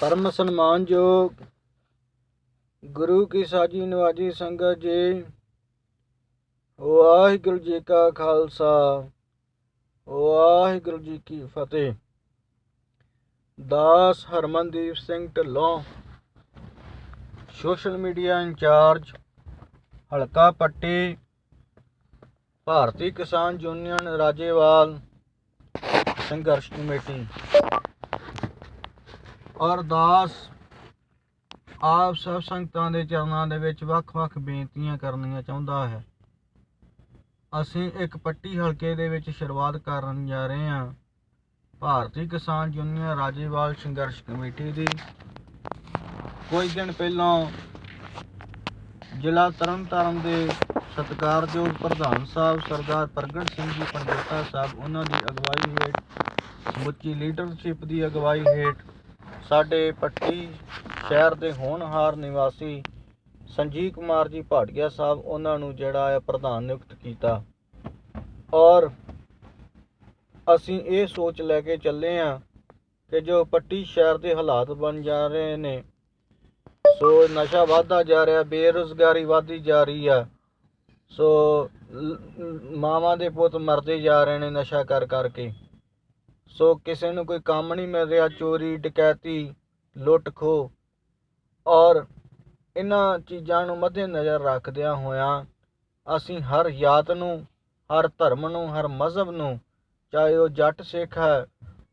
ਪਰਮ ਸਨਮਾਨਯੋਗ ਗੁਰੂ ਕੀ ਸਾਜੀ ਨਵਾਜੀ ਸੰਗਤ ਜੀ, ਵਾਹਿਗੁਰੂ ਜੀ ਕਾ ਖਾਲਸਾ, ਵਾਹਿਗੁਰੂ ਜੀ ਕੀ ਫਤਿਹ। ਦਾਸ Harmandeep Singh Dhillon, social media incharge ਹਲਕਾ ਪੱਟੀ, ਭਾਰਤੀ ਕਿਸਾਨ ਯੂਨੀਅਨ ਰਾਜੇਵਾਲ ਸੰਘਰਸ਼ ਕਮੇਟੀ। ਅਰਦਾਸ। ਆਪ ਸਭ ਸੰਗਤਾਂ ਦੇ ਚਰਨਾਂ ਦੇ ਵਿੱਚ ਵੱਖ-ਵੱਖ ਬੇਨਤੀਆਂ ਕਰਨੀਆਂ ਚਾਹੁੰਦਾ ਹੈ। ਅਸੀਂ ਇੱਕ ਪੱਟੀ ਹਲਕੇ ਦੇ ਵਿੱਚ ਸ਼ੁਰੂਆਤ ਕਰਨ ਜਾ ਰਹੇ ਹਾਂ। ਭਾਰਤੀ ਕਿਸਾਨ ਯੂਨੀਅਨ ਰਾਜੇਵਾਲ ਸੰਘਰਸ਼ ਕਮੇਟੀ ਦੀ। ਕੁਝ ਦਿਨ ਪਹਿਲਾਂ ਜ਼ਿਲ੍ਹਾ ਤਰਨਤਾਰਨ ਦੇ ਸਤਿਕਾਰਯੋਗ ਪ੍ਰਧਾਨ ਸਾਹਿਬ ਸਰਦਾਰ ਪ੍ਰਗਟ ਸਿੰਘ ਜੀ ਪੰਡੋਤਾ ਸਾਹਿਬ, ਉਹਨਾਂ ਦੀ ਅਗਵਾਈ ਹੇਠ ਸਮੁੱਚੀ ਲੀਡਰਸ਼ਿਪ ਦੀ ਅਗਵਾਈ ਹੇਠ ਸਾਡੇ ਪੱਟੀ ਸ਼ਹਿਰ ਦੇ ਹੋਣਹਾਰ ਨਿਵਾਸੀ ਸੰਜੀਵ ਕੁਮਾਰ ਜੀ ਭਾਟੀਆ ਸਾਹਿਬ ਉਹਨਾਂ ਨੂੰ ਜਿਹੜਾ ਹੈ ਪ੍ਰਧਾਨ ਨਿਯੁਕਤ ਕੀਤਾ। ਔਰ ਅਸੀਂ ਇਹ ਸੋਚ ਲੈ ਕੇ ਚੱਲੇ ਆ ਕਿ ਜੋ ਪੱਟੀ ਸ਼ਹਿਰ ਦੇ ਹਾਲਾਤ ਬਣ ਜਾ ਰਹੇ ਨੇ, ਸੋ ਨਸ਼ਾ ਵਧਦਾ ਜਾ ਰਿਹਾ, ਬੇਰੁਜ਼ਗਾਰੀ ਵਧਦੀ ਜਾ ਰਹੀ ਆ। ਸੋ ਮਾਵਾਂ ਦੇ ਪੁੱਤ ਮਰਦੇ ਜਾ ਰਹੇ ਨੇ ਨਸ਼ਾ ਕਰ ਕਰਕੇ ਸੋ ਕਿਸੇ ਨੂੰ ਕੋਈ ਕੰਮ ਨਹੀਂ ਮਿਲ ਰਿਹਾ, ਚੋਰੀ, ਡਕੈਤੀ, ਲੁੱਟ ਖੋ ਔਰ ਇਹਨਾਂ ਚੀਜ਼ਾਂ ਨੂੰ ਮੱਦੇ ਨਜ਼ਰ ਰੱਖਦਿਆਂ ਹੋਇਆਂ ਅਸੀਂ ਹਰ ਯਾਤ ਨੂੰ, ਹਰ ਧਰਮ ਨੂੰ, ਹਰ ਮਜ਼ਹਬ ਨੂੰ, ਚਾਹੇ ਉਹ ਜੱਟ ਸਿੱਖ ਹੈ,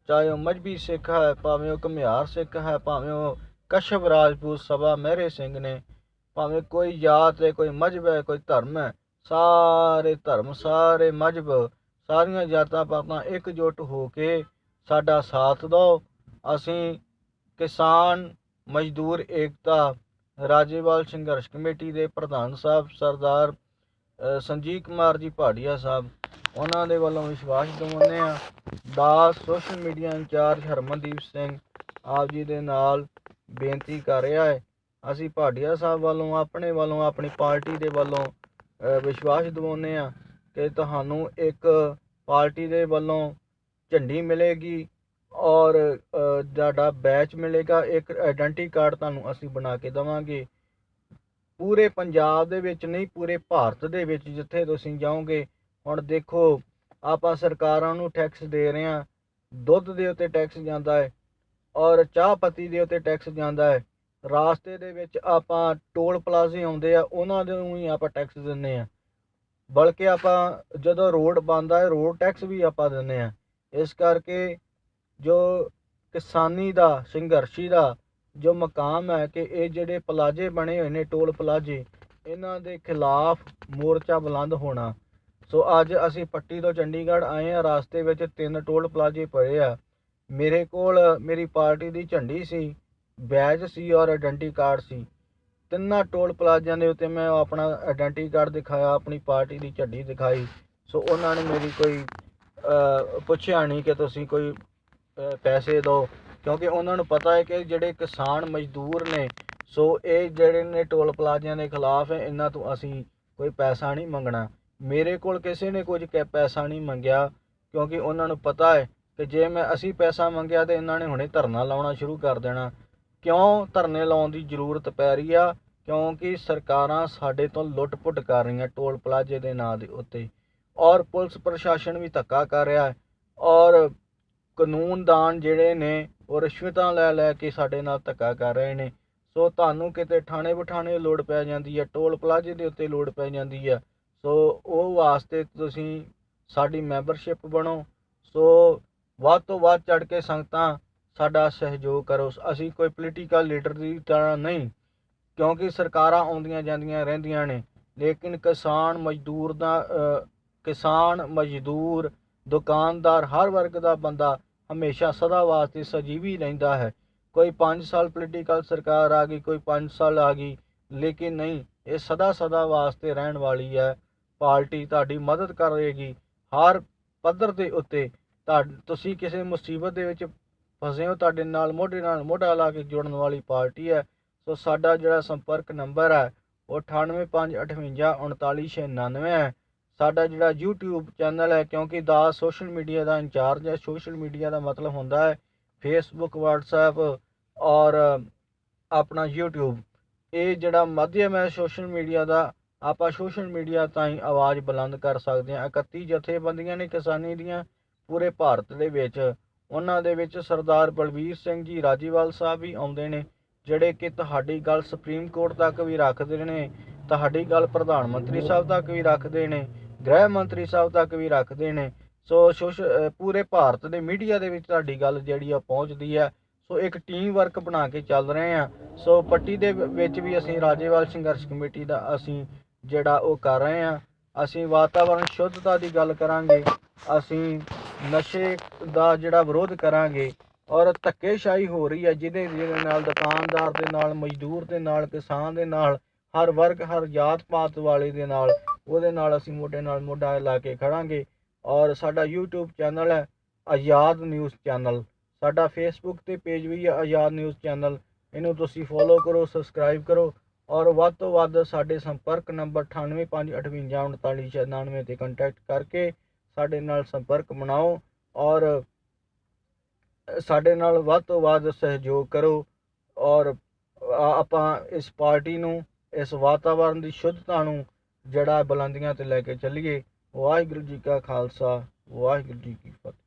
ਚਾਹੇ ਉਹ ਮਜਬੀ ਸਿੱਖ ਹੈ, ਭਾਵੇਂ ਉਹ ਘੁਮਿਆਰ ਸਿੱਖ ਹੈ, ਭਾਵੇਂ ਉਹ ਕਸ਼ਬ ਰਾਜਪੂਤ ਸਭਾ ਮਹਿਰੇ ਸਿੰਘ ਨੇ, ਭਾਵੇਂ ਕੋਈ ਜਾਤ ਹੈ, ਕੋਈ ਮਜਬ ਹੈ, ਕੋਈ ਧਰਮ ਹੈ, ਸਾਰੇ ਧਰਮ, ਸਾਰੇ ਮਜਬ ਸਾਰੀਆਂ ਜਾਤਾਂ ਪਾਤਾਂ ਇਕਜੁੱਟ ਹੋ ਕੇ ਸਾਡਾ ਸਾਥ ਦਿਓ। ਅਸੀਂ ਕਿਸਾਨ ਮਜ਼ਦੂਰ ਏਕਤਾ, ਰਾਜੇਵਾਲ ਸੰਘਰਸ਼ ਕਮੇਟੀ ਦੇ ਪ੍ਰਧਾਨ ਸਾਹਿਬ, ਸਰਦਾਰ ਸੰਜੀਵ ਕੁਮਾਰ ਜੀ ਭਾਟੀਆ ਸਾਹਿਬ, ਉਹਨਾਂ ਦੇ ਵੱਲੋਂ ਵਿਸ਼ਵਾਸ ਦਿਵਾਉਂਦੇ ਆ ਦਾ social media incharge Harmandeep Singh ਆਪ ਜੀ ਦੇ ਨਾਲ ਬੇਨਤੀ ਕਰ ਰਿਹਾ ਹੈ। ਅਸੀਂ ਭਾਟੀਆ ਸਾਹਿਬ ਵੱਲੋਂ, ਆਪਣੇ ਵੱਲੋਂ, ਆਪਣੀ ਪਾਰਟੀ ਦੇ ਵੱਲੋਂ ਵਿਸ਼ਵਾਸ ਦਿਵਾਉਂਦੇ ਆ ਕਿ ਤੁਹਾਨੂੰ ਇੱਕ ਪਾਰਟੀ ਦੇ ਵੱਲੋਂ ਝੰਡੀ ਮਿਲੇਗੀ ਔਰ ਤੁਹਾਡਾ ਬੈਚ ਮਿਲੇਗਾ, ਇੱਕ ਆਇਡੈਂਟੀ ਕਾਰਡ ਤੁਹਾਨੂੰ ਅਸੀਂ ਬਣਾ ਕੇ ਦੇਵਾਂਗੇ। ਪੂਰੇ ਪੰਜਾਬ ਦੇ ਵਿੱਚ ਨਹੀਂ, ਪੂਰੇ ਭਾਰਤ ਦੇ ਵਿੱਚ ਜਿੱਥੇ ਤੁਸੀਂ ਜਾਓਗੇ, ਹੁਣ ਦੇਖੋ, ਆਪਾਂ ਸਰਕਾਰਾਂ ਨੂੰ ਟੈਕਸ ਦੇ ਰਹੇ ਹਾਂ, ਦੁੱਧ ਦੇ ਉੱਤੇ ਟੈਕਸ ਜਾਂਦਾ ਹੈ ਔਰ ਚਾਹ ਪੱਤੀ ਦੇ ਉੱਤੇ ਟੈਕਸ ਜਾਂਦਾ ਹੈ। ਰਾਸਤੇ ਦੇ ਵਿੱਚ ਆਪਾਂ ਟੋਲ ਪਲਾਜ਼ੇ ਆਉਂਦੇ ਆ, ਉਹਨਾਂ ਨੂੰ ਹੀ ਆਪਾਂ ਟੈਕਸ ਦਿੰਨੇ ਆ ਬਲਕਿ ਆਪਾਂ ਜਦੋਂ ਰੋਡ ਬਣਦਾ ਹੈ, ਰੋਡ ਟੈਕਸ ਵੀ ਆਪਾਂ ਦਿੰਨੇ ਆ ਇਸ ਕਰਕੇ ਜੋ ਕਿਸਾਨੀ ਦਾ, ਸੰਘਰਸ਼ੀ ਦਾ ਜੋ ਮਕਾਮ ਹੈ ਕਿ ਇਹ ਜਿਹੜੇ ਪਲਾਜੇ ਬਣੇ ਹੋਏ ਨੇ, ਟੋਲ ਪਲਾਜੇ, ਇਹਨਾਂ ਦੇ ਖਿਲਾਫ ਮੋਰਚਾ ਬੁਲੰਦ ਹੋਣਾ। ਸੋ ਅੱਜ ਅਸੀਂ ਪੱਟੀ ਤੋਂ ਚੰਡੀਗੜ੍ਹ ਆਏ ਆ ਰਾਸਤੇ ਵਿੱਚ ਤਿੰਨ ਟੋਲ ਪਲਾਜੇ ਪਏ ਆ। ਮੇਰੇ ਕੋਲ ਮੇਰੀ ਪਾਰਟੀ ਦੀ ਝੰਡੀ ਸੀ, ਬੈਜ ਸੀ ਔਰ ਆਇਡੈਂਟੀ ਕਾਰਡ ਸੀ। ਤਿੰਨਾਂ ਟੋਲ ਪਲਾਜ਼ਿਆਂ ਦੇ ਉੱਤੇ ਮੈਂ ਆਪਣਾ ਆਇਡੈਂਟੀ ਕਾਰਡ ਦਿਖਾਇਆ, ਆਪਣੀ ਪਾਰਟੀ ਦੀ ਝੰਡੀ ਦਿਖਾਈ। ਸੋ ਉਹਨਾਂ ਨੇ ਮੇਰੀ ਕੋਈ ਪੁੱਛਿਆ ਨਹੀਂ ਕਿ ਤੁਸੀਂ ਕੋਈ ਪੈਸੇ ਦਿਓ। ਕਿਉਂਕਿ ਉਹਨਾਂ ਨੂੰ ਪਤਾ ਹੈ ਕਿ ਜਿਹੜੇ ਕਿਸਾਨ ਮਜ਼ਦੂਰ ਨੇ, ਸੋ ਇਹ ਜਿਹੜੇ ਨੇ ਟੋਲ ਪਲਾਜ਼ਿਆਂ ਦੇ ਖਿਲਾਫ ਹੈ ਇਹਨਾਂ ਤੋਂ ਅਸੀਂ ਕੋਈ ਪੈਸਾ ਨਹੀਂ ਮੰਗਣਾ। ਮੇਰੇ ਕੋਲ ਕਿਸੇ ਨੇ ਕੁਝ ਕੈ, ਪੈਸਾ ਨਹੀਂ ਮੰਗਿਆ, ਕਿਉਂਕਿ ਉਹਨਾਂ ਨੂੰ ਪਤਾ ਹੈ ਕਿ ਜੇ ਮੈਂ ਅਸੀਂ ਪੈਸਾ ਮੰਗਿਆ ਤੇ ਇਹਨਾਂ ਨੇ ਹੁਣੇ ਧਰਨਾ ਲਾਉਣਾ ਸ਼ੁਰੂ ਕਰ ਦੇਣਾ। ਕਿਉਂ ਧਰਨੇ ਲਾਉਣ ਦੀ ਜ਼ਰੂਰਤ ਪੈ ਰਹੀ ਆ? ਕਿਉਂਕਿ ਸਰਕਾਰਾਂ ਸਾਡੇ ਤੋਂ ਲੁੱਟ-ਪੁੱਟ ਕਰ ਰਹੀਆਂ ਟੋਲ ਪਲਾਜ਼ੇ ਦੇ ਨਾਂ ਦੇ ਉੱਤੇ। ਔਰ ਪੁਲਿਸ ਪ੍ਰਸ਼ਾਸਨ ਵੀ ਧੱਕਾ ਕਰ ਰਿਹਾ ਹੈ। ਔਰ ਕਾਨੂੰਨਦਾਨ ਜਿਹੜੇ ਨੇ, ਉਹ ਰਿਸ਼ਵਤਾਂ ਲੈ ਲੈ ਕੇ ਸਾਡੇ ਨਾਲ ਧੱਕਾ ਕਰ ਰਹੇ ਨੇ। ਸੋ ਤੁਹਾਨੂੰ ਕਿਤੇ ਥਾਣੇ ਬਿਠਾਣੇ ਲੋੜ ਪੈ ਜਾਂਦੀ ਹੈ ਟੋਲ ਪਲਾਜ਼ੇ ਦੇ ਉੱਤੇ ਲੋੜ ਪੈ ਜਾਂਦੀ ਹੈ ਸੋ ਉਹ ਵਾਸਤੇ ਤੁਸੀਂ ਸਾਡੀ ਮੈਂਬਰਸ਼ਿਪ ਬਣੋ। ਸੋ ਵੱਧ ਤੋਂ ਵੱਧ ਚੜ ਕੇ ਸੰਗਤਾਂ ਸਾਡਾ ਸਹਿਯੋਗ ਕਰੋ। ਅਸੀਂ ਕੋਈ ਪੋਲੀਟੀਕਲ ਲੀਡਰ ਦੀ ਤਰ੍ਹਾਂ ਨਹੀਂ, ਕਿਉਂਕਿ ਸਰਕਾਰਾਂ ਆਉਂਦੀਆਂ ਜਾਂਦੀਆਂ ਰਹਿੰਦੀਆਂ ਨੇ, ਲੇਕਿਨ ਕਿਸਾਨ ਮਜ਼ਦੂਰ ਦਾ ਕਿਸਾਨ ਮਜ਼ਦੂਰ, ਦੁਕਾਨਦਾਰ, ਹਰ ਵਰਗ ਦਾ ਬੰਦਾ ਹਮੇਸ਼ਾ ਸਦਾ ਵਾਸਤੇ ਸਜੀਵੀ ਰਹਿੰਦਾ ਹੈ। ਕੋਈ 5 ਸਾਲ ਪੋਲੀਟੀਕਲ ਸਰਕਾਰ ਆ ਗਈ, ਕੋਈ 5 ਸਾਲ ਆ ਗਈ, ਲੇਕਿਨ ਨਹੀਂ, ਇਹ ਸਦਾ ਸਦਾ ਵਾਸਤੇ ਰਹਿਣ ਵਾਲੀ ਹੈ। ਪਾਰਟੀ ਤੁਹਾਡੀ ਮਦਦ ਕਰੇਗੀ। ਹਰ ਪੱਧਰ ਦੇ ਉੱਤੇ ਤੁਹਾ- ਤੁਸੀਂ ਕਿਸੇ ਮੁਸੀਬਤ ਦੇ ਵਿੱਚ ਫਸੇ ਹੋ ਤੁਹਾਡੇ ਨਾਲ, ਮੋਢੇ ਨਾਲ, ਮੋਢਾ ਲਾ ਕੇ ਜੁੜਨ ਵਾਲੀ ਪਾਰਟੀ ਹੈ। ਸੋ ਸਾਡਾ ਜਿਹੜਾ ਸੰਪਰਕ ਨੰਬਰ ਹੈ, ਉਹ 9858539699 ਹੈ। ਸਾਡਾ ਜਿਹੜਾ YouTube ਚੈਨਲ ਹੈ, ਕਿਉਂਕਿ ਦਾ ਸੋਸ਼ਲ ਮੀਡੀਆ ਦਾ ਇੰਚਾਰਜ ਹੈ, ਸੋਸ਼ਲ ਮੀਡੀਆ ਦਾ ਮਤਲਬ ਹੁੰਦਾ ਹੈ ਫੇਸਬੁੱਕ WhatsApp ਔਰ ਆਪਣਾ YouTube ਇਹ ਜਿਹੜਾ ਮਾਧਿਅਮ ਹੈ ਸੋਸ਼ਲ ਮੀਡੀਆ ਦਾ, ਆਪਾਂ ਸੋਸ਼ਲ ਮੀਡੀਆ ਤਾਈਂ ਆਵਾਜ਼ ਬੁਲੰਦ ਕਰ ਸਕਦੇ ਹਾਂ। 31 ਜਥੇਬੰਦੀਆਂ ਨੇ ਕਿਸਾਨੀ ਦੀਆਂ, ਪੂਰੇ ਭਾਰਤ ਦੇ ਵਿੱਚ। ਉਹਨਾਂ ਦੇ ਵਿੱਚ ਸਰਦਾਰ ਬਲਬੀਰ ਸਿੰਘ ਜੀ ਰਾਜੀਵਾਲ ਸਾਹਿਬ ਵੀ ਆਉਂਦੇ ਨੇ, ਜਿਹੜੇ ਕਿ ਤੁਹਾਡੀ ਗੱਲ ਸੁਪਰੀਮ ਕੋਰਟ ਤੱਕ ਵੀ ਰੱਖਦੇ ਨੇ, ਤੁਹਾਡੀ ਗੱਲ ਪ੍ਰਧਾਨ ਮੰਤਰੀ ਸਾਹਿਬ ਤੱਕ ਵੀ ਰੱਖਦੇ ਨੇ, ਗ੍ਰਹਿ ਮੰਤਰੀ ਸਾਹਿਬ ਤੱਕ ਵੀ ਰੱਖਦੇ ਨੇ। ਸੋ ਸੋਸ਼ ਪੂਰੇ ਭਾਰਤ ਦੇ ਮੀਡੀਆ ਦੇ ਵਿੱਚ ਤੁਹਾਡੀ ਗੱਲ ਜਿਹੜੀ ਆ ਪਹੁੰਚਦੀ ਹੈ ਸੋ ਇੱਕ ਟੀਮ ਵਰਕ ਬਣਾ ਕੇ ਚੱਲ ਰਹੇ ਆ। ਸੋ ਪੱਟੀ ਦੇ ਵਿੱਚ ਵੀ ਅਸੀਂ ਰਾਜੇਵਾਲ ਸੰਘਰਸ਼ ਕਮੇਟੀ ਦਾ ਅਸੀਂ ਜਿਹੜਾ ਉਹ ਕਰ ਰਹੇ ਆ। ਅਸੀਂ ਵਾਤਾਵਰਣ ਸ਼ੁੱਧਤਾ ਦੀ ਗੱਲ ਕਰਾਂਗੇ। ਅਸੀਂ ਨਸ਼ੇ ਦਾ ਜਿਹੜਾ ਵਿਰੋਧ ਕਰਾਂਗੇ ਔਰ ਧੱਕੇਸ਼ਾਹੀ ਹੋ ਰਹੀ ਹੈ ਜਿਹਦੇ ਜਿਹਦੇ ਨਾਲ ਦੁਕਾਨਦਾਰ ਦੇ ਨਾਲ, ਮਜ਼ਦੂਰ ਦੇ ਨਾਲ, ਕਿਸਾਨ ਦੇ ਨਾਲ, ਹਰ ਵਰਗ, ਹਰ ਜਾਤ ਪਾਤ ਵਾਲੇ ਦੇ ਨਾਲ, ਉਹਦੇ ਨਾਲ ਅਸੀਂ ਮੋਢੇ ਨਾਲ ਮੋਢਾ ਲਾ ਕੇ ਖੜਾਂਗੇ। ਔਰ ਸਾਡਾ YouTube ਚੈਨਲ ਹੈ ਆਜ਼ਾਦ ਨਿਊਜ਼ ਚੈਨਲ। ਸਾਡਾ Facebook ਤੇ ਪੇਜ ਵੀ ਹੈ ਆਜ਼ਾਦ ਨਿਊਜ਼ ਚੈਨਲ। ਇਹਨੂੰ ਤੁਸੀਂ ਫੋਲੋ ਕਰੋ ਸਬਸਕ੍ਰਾਈਬ ਕਰੋ ਔਰ ਵੱਧ ਤੋਂ ਵੱਧ ਸਾਡੇ ਸੰਪਰਕ ਨੰਬਰ 9858549999 ਤੇ ਕੰਟੈਕਟ ਕਰਕੇ ਸਾਡੇ ਨਾਲ ਸੰਪਰਕ ਬਣਾਓ ਔਰ ਸਾਡੇ ਨਾਲ ਵੱਧ ਤੋਂ ਵੱਧ ਸਹਿਯੋਗ ਕਰੋ ਔਰ ਆਪਾਂ ਇਸ ਪਾਰਟੀ ਨੂੰ, ਇਸ ਵਾਤਾਵਰਣ ਦੀ ਸ਼ੁੱਧਤਾ ਨੂੰ ਜਿਹੜਾ ਬੁਲੰਦੀਆਂ ਤੇ ਲੈ ਕੇ ਚੱਲੀਏ। ਵਾਹਿਗੁਰੂ ਜੀ ਕਾ ਖਾਲਸਾ, ਵਾਹਿਗੁਰੂ ਜੀ ਕੀ ਫਤਿਹ।